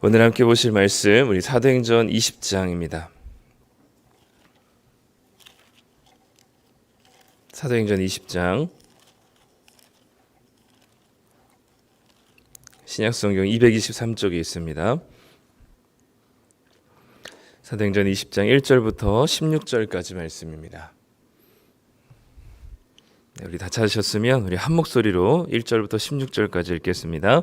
오늘 함께 보실 말씀 우리 사도행전 20장입니다. 사도행전 20장 신약성경 223쪽에 있습니다. 사도행전 20장 1절부터 16절까지 말씀입니다. 네, 우리 다 찾으셨으면 우리 한 목소리로 1절부터 16절까지 읽겠습니다.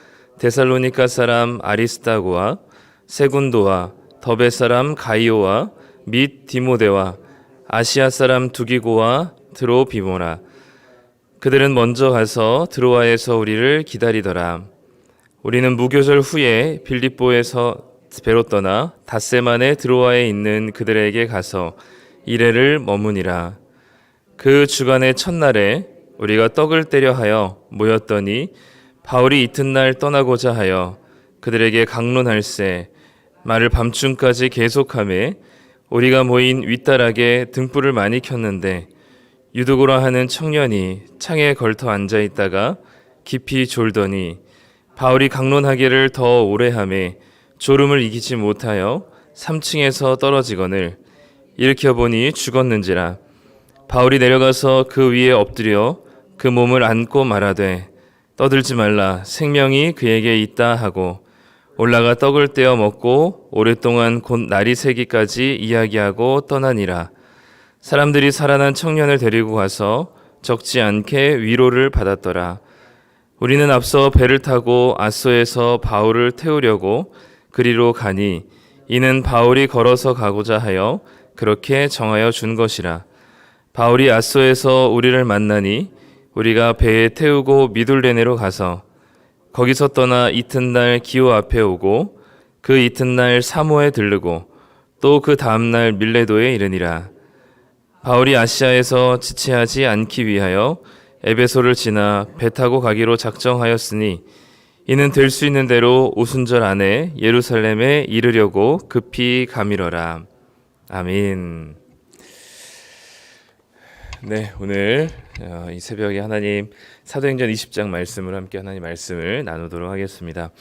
데살로니카 사람 아리스타고와 세군도와 더베 사람 가이오와 및 디모데와 아시아 사람 두기고와 드로비모라. 그들은 먼저 가서 드로아에서 우리를 기다리더라. 우리는 무교절 후에 빌립보에서 배로 떠나 닷새만에 드로아에 있는 그들에게 가서 이래를 머무니라. 그 주간의 첫날에 우리가 떡을 때려 하여 모였더니 바울이 이튿날 떠나고자 하여 그들에게 강론할세 말을 밤중까지 계속하매 우리가 모인 윗다락에 등불을 많이 켰는데 유두고라 하는 청년이 창에 걸터 앉아 있다가 깊이 졸더니 바울이 강론하기를 더 오래 하매 졸음을 이기지 못하여 3층에서 떨어지거늘 일으켜 보니 죽었는지라 바울이 내려가서 그 위에 엎드려 그 몸을 안고 말하되 떠들지 말라. 생명이 그에게 있다 하고 올라가 떡을 떼어 먹고 오랫동안 곧 날이 새기까지 이야기하고 떠나니라. 사람들이 살아난 청년을 데리고 가서 적지 않게 위로를 받았더라. 우리는 앞서 배를 타고 아소에서 바울을 태우려고 그리로 가니 이는 바울이 걸어서 가고자 하여 그렇게 정하여 준 것이라. 바울이 아소에서 우리를 만나니 우리가 배에 태우고 미둘레네로 가서 거기서 떠나 이튿날 기호 앞에 오고 그 이튿날 사모에 들르고 또 그 다음날 밀레도에 이르니라 바울이 아시아에서 지체하지 않기 위하여 에베소를 지나 배 타고 가기로 작정하였으니 이는 될 수 있는 대로 오순절 안에 예루살렘에 이르려고 급히 가미러라 아멘. 네, 오늘 어, 이 새벽에 하나님 사도행전 20장 말씀을 함께 하나님 말씀을 나누도록 하겠습니다.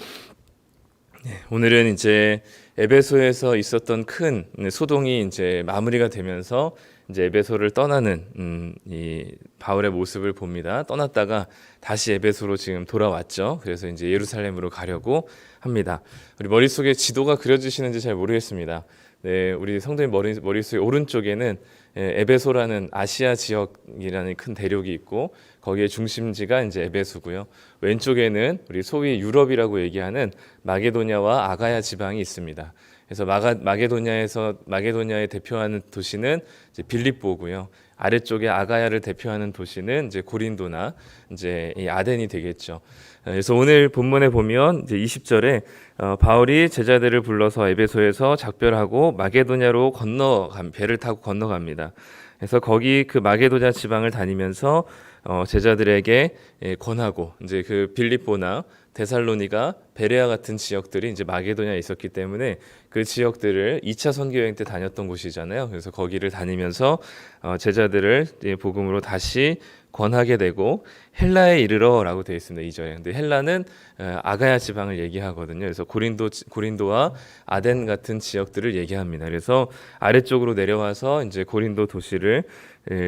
네, 오늘은 이제 에베소에서 있었던 큰 소동이 이제 마무리가 되면서 이제 에베소를 떠나는 음, 이 바울의 모습을 봅니다. 떠났다가 다시 에베소로 지금 돌아왔죠. 그래서 이제 예루살렘으로 가려고 합니다. 우리 머릿속에 지도가 그려지시는지 잘 모르겠습니다. 네, 우리 성도님 머릿속에 오른쪽에는 예, 에베소라는 아시아 지역이라는 큰 대륙이 있고 거기에 중심지가 이제 에베소고요. 왼쪽에는 우리 소위 유럽이라고 얘기하는 마게도냐와 아가야 지방이 있습니다. 그래서 마가, 마게도냐에서 마게도냐의 대표하는 도시는 빌립보고요. 아래쪽에 아가야를 대표하는 도시는 이제 고린도나 이제 이 아덴이 되겠죠. 그래서 오늘 본문에 보면 이제 20절에 어, 바울이 제자들을 불러서 에베소에서 작별하고 마게도냐로 건너 배를 타고 건너갑니다. 그래서 거기 그 마게도냐 지방을 다니면서 어, 제자들에게 예, 권하고 이제 그 빌립보나 데살로니가 베레아 같은 지역들이 이제 마게도냐에 있었기 때문에 그 지역들을 2차 선교 여행 때 다녔던 곳이잖아요. 그래서 거기를 다니면서 어, 제자들을 복음으로 다시 권하게 되고 헬라에 이르러라고 되어 있습니다. 이절에. 근데 헬라는 어, 아가야 지방을 얘기하거든요. 그래서 고린도 고린도와 아덴 같은 지역들을 얘기합니다. 그래서 아래쪽으로 내려와서 이제 고린도 도시를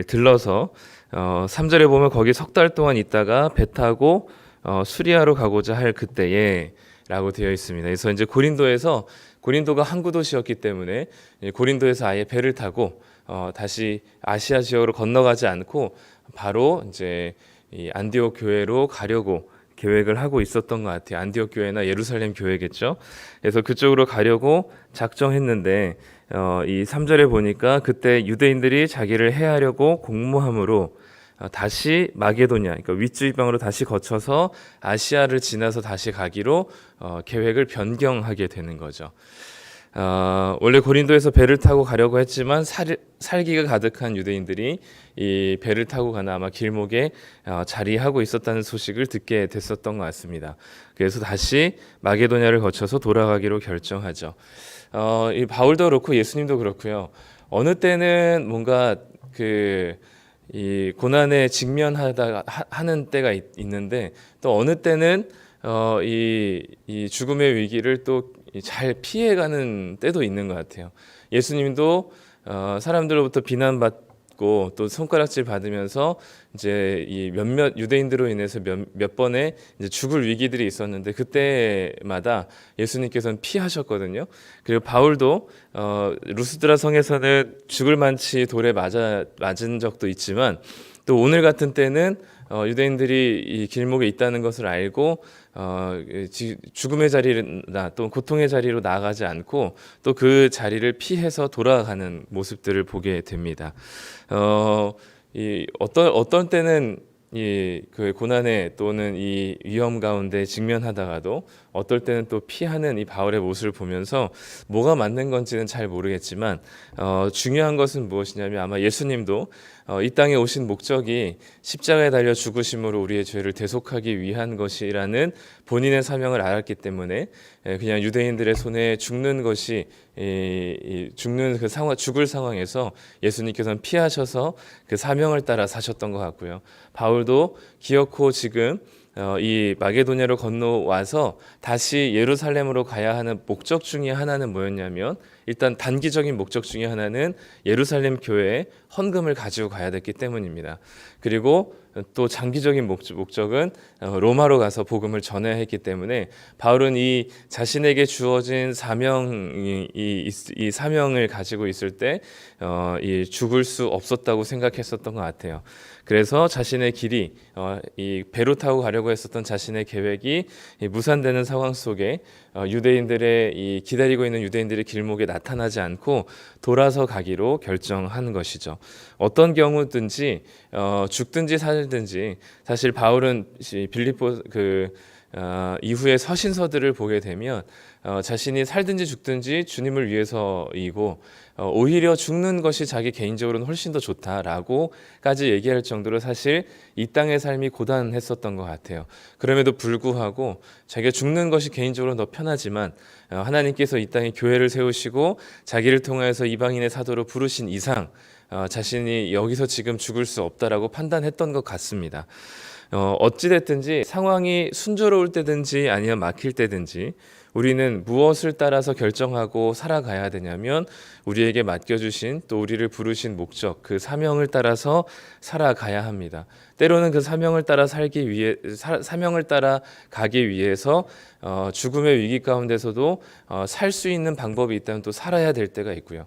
들러서 어 3절에 보면 거기 석 달 동안 있다가 배 타고 어 수리아로 가고자 할 그때에라고 되어 있습니다. 그래서 이제 고린도에서 고린도가 항구 도시였기 때문에 고린도에서 아예 배를 타고 어 다시 아시아 지역으로 건너가지 않고 바로 이제 이 안디옥 교회로 가려고 계획을 하고 있었던 것 같아요. 안디옥 교회나 예루살렘 교회겠죠. 그래서 그쪽으로 가려고 작정했는데 어, 이 3절에 보니까 그때 유대인들이 자기를 해하려고 공모함으로 어, 다시 마게도냐, 그러니까 윗주입방으로 다시 거쳐서 아시아를 지나서 다시 가기로 어, 계획을 변경하게 되는 거죠. 어, 원래 고린도에서 배를 타고 가려고 했지만 살, 살기가 가득한 유대인들이 이 배를 타고 가는 아마 길목에 어, 자리하고 있었다는 소식을 듣게 됐었던 것 같습니다. 그래서 다시 마게도냐를 거쳐서 돌아가기로 결정하죠. 어, 이 바울도 그렇고 예수님도 그렇고요. 어느 때는 뭔가 그 이 고난에 직면하다 하- 하는 때가 있, 있는데 또 어느 때는 어, 이, 이 죽음의 위기를 또 잘 피해가는 때도 있는 것 같아요. 예수님도 어, 사람들로부터 비난받 고 또 손가락질 받으면서 이제 이 몇몇 유대인들로 인해서 몇, 몇 번의 이제 죽을 위기들이 있었는데 그때마다 예수님께서는 피하셨거든요. 그리고 바울도 어, 루스드라 성에서는 죽을 만치 돌에 맞아 맞은 적도 있지만 또 오늘 같은 때는 어, 유대인들이 이 길목에 있다는 것을 알고 어, 이 지- 죽음의 자리나 또 고통의 자리로 나아가지 않고 또 그 자리를 피해서 돌아가는 모습들을 보게 됩니다. 어, 이 어떤 어떤 때는 이그 고난에 또는 이 위험 가운데 직면하다가도 어떨 때는 또 피하는 이 바울의 모습을 보면서 뭐가 맞는 건지는 잘 모르겠지만 어, 중요한 것은 무엇이냐면 아마 예수님도 어, 이 땅에 오신 목적이 십자가에 달려 죽으심으로 우리의 죄를 대속하기 위한 것이라는 본인의 사명을 알았기 때문에 예, 그냥 유대인들의 손에 죽는 것이 죽는 그 상황 죽을 상황에서 예수님께서는 피하셔서 그 사명을 따라 사셨던 것 같고요. 바울도 기어코 지금 어, 이 마게도냐로 건너와서 다시 예루살렘으로 가야 하는 목적 중에 하나는 뭐였냐면 일단 단기적인 목적 중에 하나는 예루살렘 교회에 헌금을 가지고 가야 됐기 때문입니다. 그리고 또 장기적인 목적- 목적은 어, 로마로 가서 복음을 전해야 했기 때문에 바울은 이 자신에게 주어진 사명이 이, 이- 이 사명을 가지고 있을 때 어, 이 죽을 수 없었다고 생각했었던 것 같아요. 그래서 자신의 길이 어, 이 배로 타고 가려고 했었던 자신의 계획이 이 무산되는 상황 속에 어, 유대인들의 이 기다리고 있는 유대인들의 길목에 나타나지 않고 돌아서 가기로 결정한 것이죠. 어떤 경우든지 어, 죽든지 살든지 사실 바울은 시- 빌립보 그 어, 이후에 서신서들을 보게 되면 어, 자신이 살든지 죽든지 주님을 위해서이고 어, 오히려 죽는 것이 자기 개인적으로는 훨씬 더 좋다라고까지 얘기할 정도로 사실 이 땅의 삶이 고단했었던 것 같아요. 그럼에도 불구하고 자기가 죽는 것이 개인적으로 더 편하지만 어, 하나님께서 이 땅에 교회를 세우시고 자기를 통하여서 이방인의 사도로 부르신 이상 어, 자신이 여기서 지금 죽을 수 없다라고 판단했던 것 같습니다. 어, 어찌됐든지 상황이 순조로울 때든지 아니면 막힐 때든지 우리는 무엇을 따라서 결정하고 살아가야 되냐면 우리에게 맡겨주신 또 우리를 부르신 목적 그 사명을 따라서 살아가야 합니다. 때로는 그 사명을 따라 살기 위해 사, 사명을 따라 가기 위해서 어, 죽음의 위기 가운데서도 어, 살 수 있는 방법이 있다면 또 살아야 될 때가 있고요.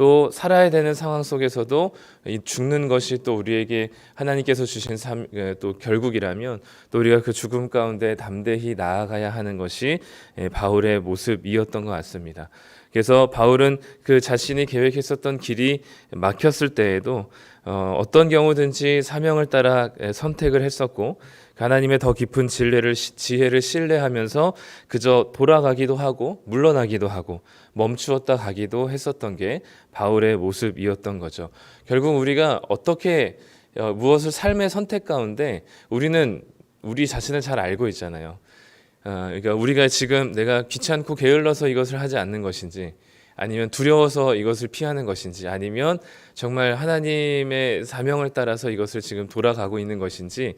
또 살아야 되는 상황 속에서도 이 죽는 것이 또 우리에게 하나님께서 주신 삶, 에, 또 결국이라면 또 우리가 그 죽음 가운데 담대히 나아가야 하는 것이 에, 바울의 모습이었던 것 같습니다. 그래서 바울은 그 자신이 계획했었던 길이 막혔을 때에도 어, 어떤 경우든지 사명을 따라 에, 선택을 했었고 하나님의 더 깊은 진례를 시- 지혜를 신뢰하면서 그저 돌아가기도 하고 물러나기도 하고 멈추었다 가기도 했었던 게 바울의 모습이었던 거죠. 결국 우리가 어떻게 어, 무엇을 삶의 선택 가운데 우리는 우리 자신을 잘 알고 있잖아요. 어, 그러니까 우리가 지금 내가 귀찮고 게을러서 이것을 하지 않는 것인지 아니면 두려워서 이것을 피하는 것인지 아니면 정말 하나님의 사명을 따라서 이것을 지금 돌아가고 있는 것인지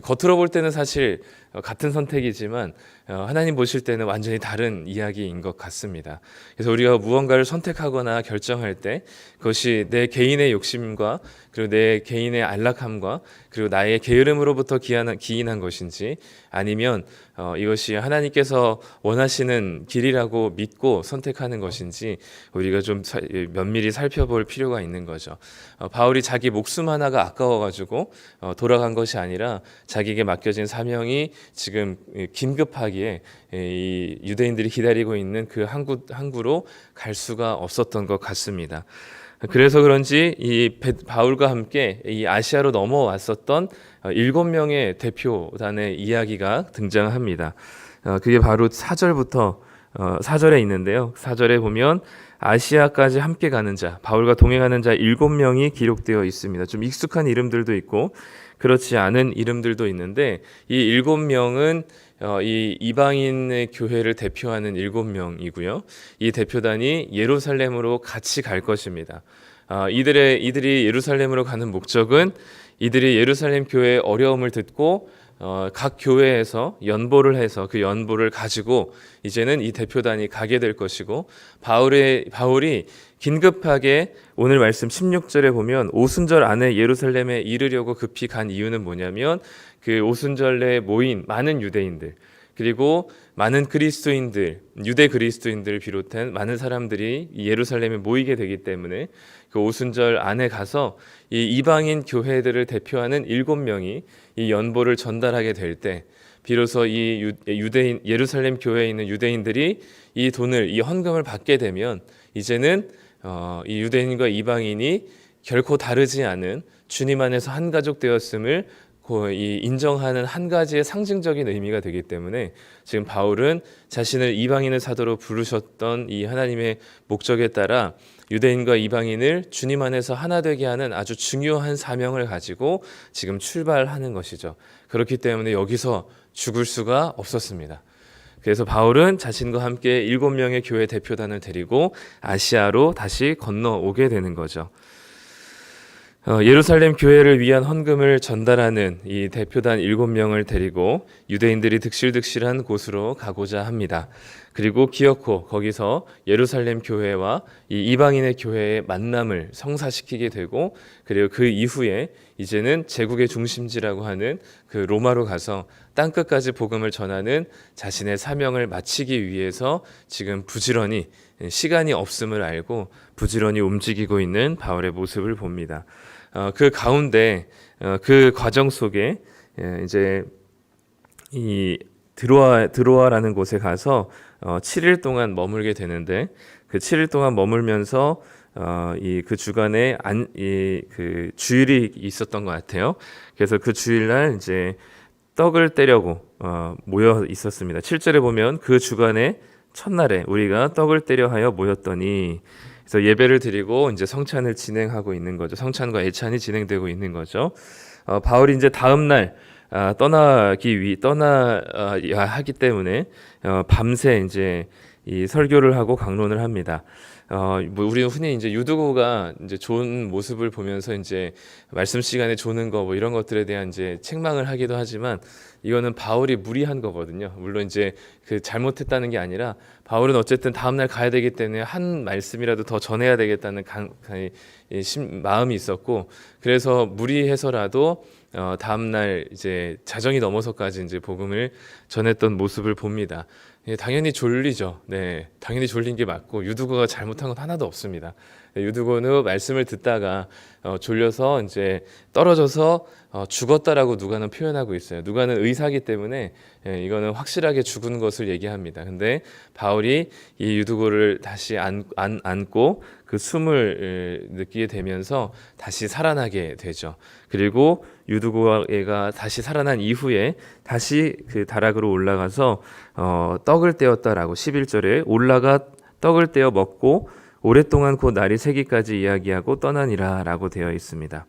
겉으로 볼 때는 사실 어, 같은 선택이지만 어, 하나님 보실 때는 완전히 다른 이야기인 것 같습니다. 그래서 우리가 무언가를 선택하거나 결정할 때 그것이 내 개인의 욕심과 그리고 내 개인의 안락함과 그리고 나의 게으름으로부터 기인한, 것인지 아니면 어, 이것이 하나님께서 원하시는 길이라고 믿고 선택하는 것인지 우리가 좀 사- 면밀히 살펴볼 필요가 있는 거죠. 어, 바울이 자기 목숨 하나가 아까워가지고 어, 돌아간 것이 아니라 자기에게 맡겨진 사명이 지금 이 긴급하기에 이 유대인들이 기다리고 있는 그 항구 항구로 갈 수가 없었던 것 같습니다. 그래서 그런지 이 베- 바울과 함께 이 아시아로 넘어왔었던 어, 일곱 명의 대표단의 이야기가 등장합니다. 어, 그게 바로 4절부터 어, 4절에 있는데요. 4절에 보면 아시아까지 함께 가는 자, 바울과 동행하는 자 일곱 명이 기록되어 있습니다. 좀 익숙한 이름들도 있고 그렇지 않은 이름들도 있는데 이 일곱 명은 어, 이 이방인의 교회를 대표하는 일곱 명이고요. 이 대표단이 예루살렘으로 같이 갈 것입니다. 아, 이들의 이들이 예루살렘으로 가는 목적은 이들이 예루살렘 교회의 어려움을 듣고 어, 각 교회에서 연보를 해서 그 연보를 가지고 이제는 이 대표단이 가게 될 것이고 바울의 바울이 긴급하게 오늘 말씀 16절에 보면 오순절 안에 예루살렘에 이르려고 급히 간 이유는 뭐냐면 그 오순절에 모인 많은 유대인들 그리고 많은 그리스도인들, 유대 그리스도인들을 비롯한 많은 사람들이 이 예루살렘에 모이게 되기 때문에 그 오순절 안에 가서 이 이방인 교회들을 대표하는 일곱 명이 이 연보를 전달하게 될 때 비로소 이 유- 유대인 예루살렘 교회에 있는 유대인들이 이 돈을 이 헌금을 받게 되면 이제는 어, 이 유대인과 이방인이 결코 다르지 않은 주님 안에서 한 가족 되었음을 고- 이 인정하는 한 가지의 상징적인 의미가 되기 때문에 지금 바울은 자신을 이방인의 사도로 부르셨던 이 하나님의 목적에 따라 유대인과 이방인을 주님 안에서 하나 되게 하는 아주 중요한 사명을 가지고 지금 출발하는 것이죠. 그렇기 때문에 여기서 죽을 수가 없었습니다. 그래서 바울은 자신과 함께 일곱 명의 교회 대표단을 데리고 아시아로 다시 건너오게 되는 거죠. 어, 예루살렘 교회를 위한 헌금을 전달하는 이 대표단 일곱 명을 데리고 유대인들이 득실득실한 곳으로 가고자 합니다. 그리고 기어코 거기서 예루살렘 교회와 이 이방인의 교회의 만남을 성사시키게 되고 그리고 그 이후에 이제는 제국의 중심지라고 하는 그 로마로 가서 땅 끝까지 복음을 전하는 자신의 사명을 마치기 위해서 지금 부지런히 시간이 없음을 알고 부지런히 움직이고 있는 바울의 모습을 봅니다. 어, 그 가운데 어, 그 과정 속에 예, 이제 이 드로아 드로아라는 곳에 가서 어, 7일 동안 머물게 되는데 그 7일 동안 머물면서 어, 이 그 주간에 안, 이, 그 주일이 있었던 것 같아요. 그래서 그 주일날 이제 떡을 떼려고 어, 모여 있었습니다. 7절에 보면 그 주간에 첫날에 우리가 떡을 떼려 하여 모였더니 그래서 예배를 드리고 이제 성찬을 진행하고 있는 거죠. 성찬과 애찬이 진행되고 있는 거죠. 어, 바울이 이제 다음 날 아, 떠나기 위 떠나야 하기 때문에 어, 밤새 이제 이 설교를 하고 강론을 합니다. 어, 뭐 우리는 흔히 이제 유두고가 이제 좋은 모습을 보면서 이제 말씀 시간에 조는 거 뭐 이런 것들에 대한 이제 책망을 하기도 하지만 이거는 바울이 무리한 거거든요. 물론 이제 그 잘못했다는 게 아니라 바울은 어쨌든 다음 날 가야 되기 때문에 한 말씀이라도 더 전해야 되겠다는 강, 심, 마음이 있었고 그래서 무리해서라도 어, 다음 날 이제 자정이 넘어서까지 이제 복음을 전했던 모습을 봅니다. 예, 당연히 졸리죠. 네, 당연히 졸린 게 맞고 유두고가 잘못한 건 하나도 없습니다. 네, 유두고는 말씀을 듣다가 어, 졸려서 이제 떨어져서 어, 죽었다라고 누가는 표현하고 있어요. 누가는 의사기 때문에 예, 이거는 확실하게 죽은 것을 얘기합니다. 근데 바울이 이 유두고를 다시 안, 안, 안고 그 숨을 에, 느끼게 되면서 다시 살아나게 되죠. 그리고 유두고가 다시 살아난 이후에 다시 그 다락으로 올라가서 어, 떡을 떼었다라고 11절에 올라가 떡을 떼어 먹고 오랫동안 곧 날이 새기까지 이야기하고 떠나니라라고 되어 있습니다.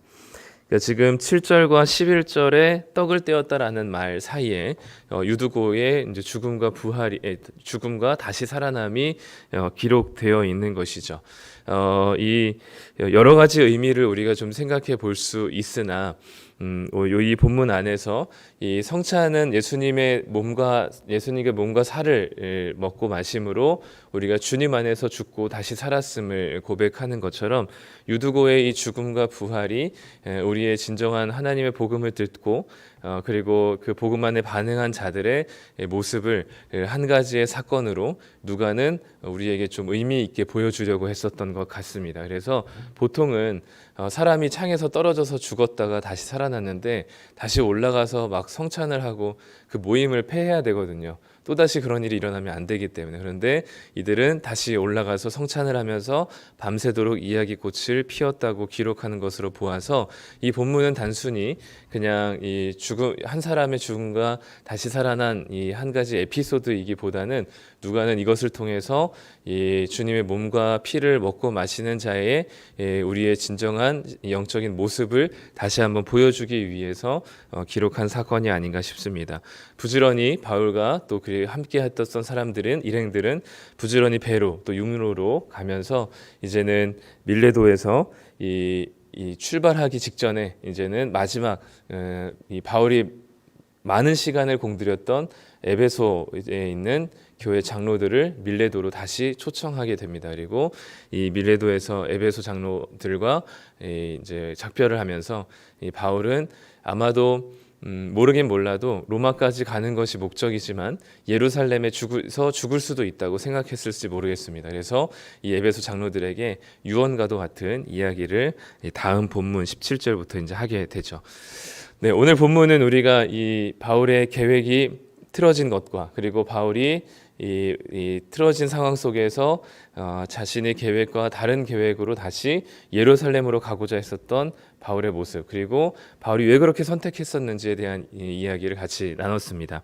그러니까 지금 7절과 11절에 떡을 떼었다라는 말 사이에 어, 유두고의 이제 죽음과 부활이 에, 죽음과 다시 살아남이 어, 기록되어 있는 것이죠. 어, 이 여러 가지 의미를 우리가 좀 생각해 볼 수 있으나 음, 어, 요- 이 본문 안에서 이 성찬은 예수님의 몸과 예수님의 몸과 살을 에, 먹고 마심으로 우리가 주님 안에서 죽고 다시 살았음을 고백하는 것처럼 유두고의 이 죽음과 부활이 에, 우리의 진정한 하나님의 복음을 듣고 어, 그리고 그 복음 안에 반응한 자들의 에, 모습을 에, 한 가지의 사건으로 누가는 우리에게 좀 의미 있게 보여주려고 했었던 것 같습니다. 그래서 보통은 어, 사람이 창에서 떨어져서 죽었다가 다시 살아났는데 다시 올라가서 막 성찬을 하고 그 모임을 폐해야 되거든요. 또다시 그런 일이 일어나면 안 되기 때문에 그런데 이들은 다시 올라가서 성찬을 하면서 밤새도록 이야기꽃을 피웠다고 기록하는 것으로 보아서 이 본문은 단순히 그냥 이 죽음 한 사람의 죽음과 다시 살아난 이 한 가지 에피소드이기보다는 누가는 이것을 통해서 이 주님의 몸과 피를 먹고 마시는 자의 예, 우리의 진정한 영적인 모습을 다시 한번 보여주기 위해서 어, 기록한 사건이 아닌가 싶습니다. 부지런히 바울과 또 그리 함께 했던 사람들은 일행들은 부지런히 배로 또 육로로 가면서 이제는 밀레도에서 이, 이 출발하기 직전에 이제는 마지막 어, 이 바울이 많은 시간을 공들였던 에베소에 있는 교회 장로들을 밀레도로 다시 초청하게 됩니다. 그리고 이 밀레도에서 에베소 장로들과 이 이제 작별을 하면서 이 바울은 아마도 음, 모르긴 몰라도 로마까지 가는 것이 목적이지만 예루살렘에 죽어서 죽을 수도 있다고 생각했을지 모르겠습니다. 그래서 이 에베소 장로들에게 유언과도 같은 이야기를 이 다음 본문 17절부터 이제 하게 되죠. 네, 오늘 본문은 우리가 이 바울의 계획이 틀어진 것과 그리고 바울이 이, 이 틀어진 상황 속에서 어, 자신의 계획과 다른 계획으로 다시 예루살렘으로 가고자 했었던 바울의 모습 그리고 바울이 왜 그렇게 선택했었는지에 대한 이, 이야기를 같이 나눴습니다.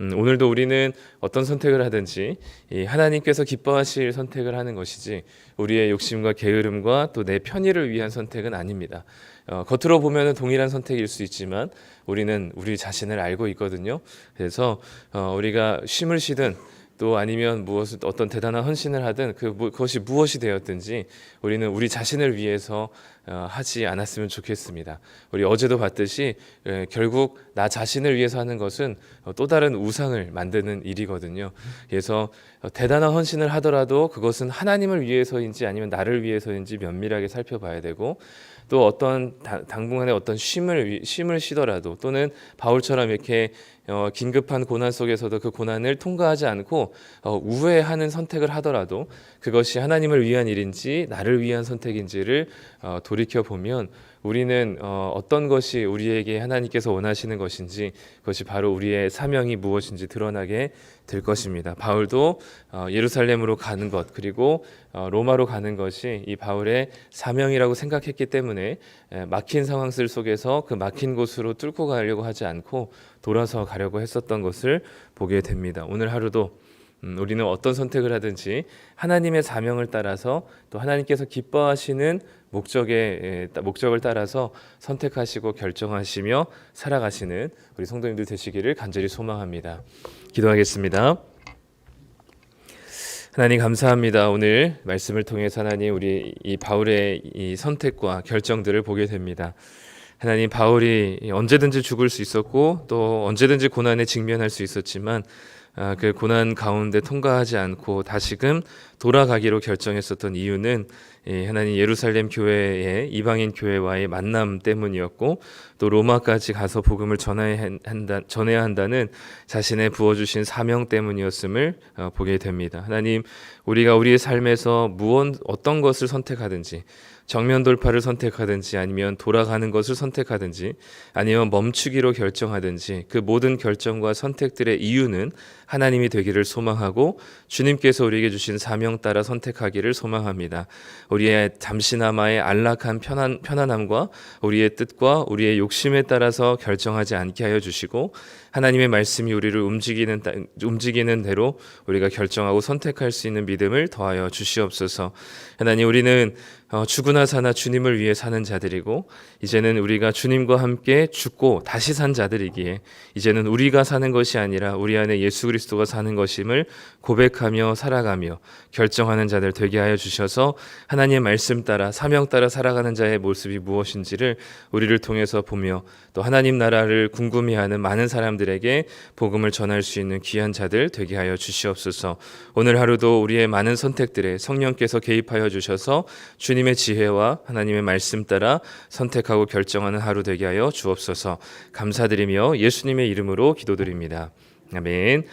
음, 오늘도 우리는 어떤 선택을 하든지 이 하나님께서 기뻐하실 선택을 하는 것이지 우리의 욕심과 게으름과 또 내 편의를 위한 선택은 아닙니다. 어, 겉으로 보면 동일한 선택일 수 있지만 우리는 우리 자신을 알고 있거든요. 그래서 어, 우리가 쉼을 쉬든 또 아니면 무엇을 어떤 대단한 헌신을 하든 그 무- 그것이 무엇이 되었든지 우리는 우리 자신을 위해서 어, 하지 않았으면 좋겠습니다. 우리 어제도 봤듯이 에, 결국 나 자신을 위해서 하는 것은 어, 또 다른 우상을 만드는 일이거든요. 그래서 어, 대단한 헌신을 하더라도 그것은 하나님을 위해서인지 아니면 나를 위해서인지 면밀하게 살펴봐야 되고 또 어떤 다- 당분간의 어떤 쉼을 위- 쉼을 쉬더라도 또는 바울처럼 이렇게 어, 긴급한 고난 속에서도 그 고난을 통과하지 않고 어, 우회하는 선택을 하더라도 그것이 하나님을 위한 일인지 나를 위한 선택인지를 어, 돌이켜 보면 우리는 어, 어떤 것이 우리에게 하나님께서 원하시는 것인지 그것이 바로 우리의 사명이 무엇인지 드러나게 될 것입니다. 바울도 어, 예루살렘으로 가는 것 그리고 어, 로마로 가는 것이 이 바울의 사명이라고 생각했기 때문에 에, 막힌 상황 속에서 그 막힌 곳으로 뚫고 가려고 하지 않고 돌아서 가려고 했었던 것을 보게 됩니다. 오늘 하루도 음, 우리는 어떤 선택을 하든지 하나님의 사명을 따라서 또 하나님께서 기뻐하시는 목적에 에, 따- 목적을 따라서 선택하시고 결정하시며 살아가시는 우리 성도님들 되시기를 간절히 소망합니다. 기도하겠습니다. 하나님 감사합니다. 오늘 말씀을 통해서 하나님 우리 이 바울의 이 선택과 결정들을 보게 됩니다. 하나님 바울이 언제든지 죽을 수 있었고 또 언제든지 고난에 직면할 수 있었지만 아, 그 고난 가운데 통과하지 않고 다시금 돌아가기로 결정했었던 이유는 이 하나님 예루살렘 교회의 이방인 교회와의 만남 때문이었고 또 로마까지 가서 복음을 전해야 한다, 전해야 한다는 자신의 부어 주신 사명 때문이었음을 어, 보게 됩니다. 하나님 우리가 우리의 삶에서 무언 어떤 것을 선택하든지 정면 돌파를 선택하든지 아니면 돌아가는 것을 선택하든지 아니면 멈추기로 결정하든지 그 모든 결정과 선택들의 이유는 하나님이 되기를 소망하고 주님께서 우리에게 주신 사명 따라 선택하기를 소망합니다. 우리의 잠시나마의 안락한 편안, 편안함과 우리의 뜻과 우리의 욕심에 따라서 결정하지 않게 하여 주시고 하나님의 말씀이 우리를 움직이는 따- 움직이는 대로 우리가 결정하고 선택할 수 있는 믿음을 더하여 주시옵소서. 하나님 우리는 어, 죽으나 사나 주님을 위해 사는 자들이고 이제는 우리가 주님과 함께 죽고 다시 산 자들이기에 이제는 우리가 사는 것이 아니라 우리 안에 예수 그리스도가 사는 것임을 고백하며 살아가며 결정하는 자들 되게 하여 주셔서 하나님의 말씀 따라 사명 따라 살아가는 자의 모습이 무엇인지를 우리를 통해서 보며 또 하나님 나라를 궁금해하는 많은 사람들에게 복음을 전할 수 있는 귀한 자들 되게 하여 주시옵소서. 오늘 하루도 우리의 많은 선택들에 성령께서 개입하여 주셔서 주님의 지혜와 하나님의 말씀 따라 선택하고 결정하는 하루 되게 하여 주옵소서. 감사드리며 예수님의 이름으로 기도드립니다. 아멘.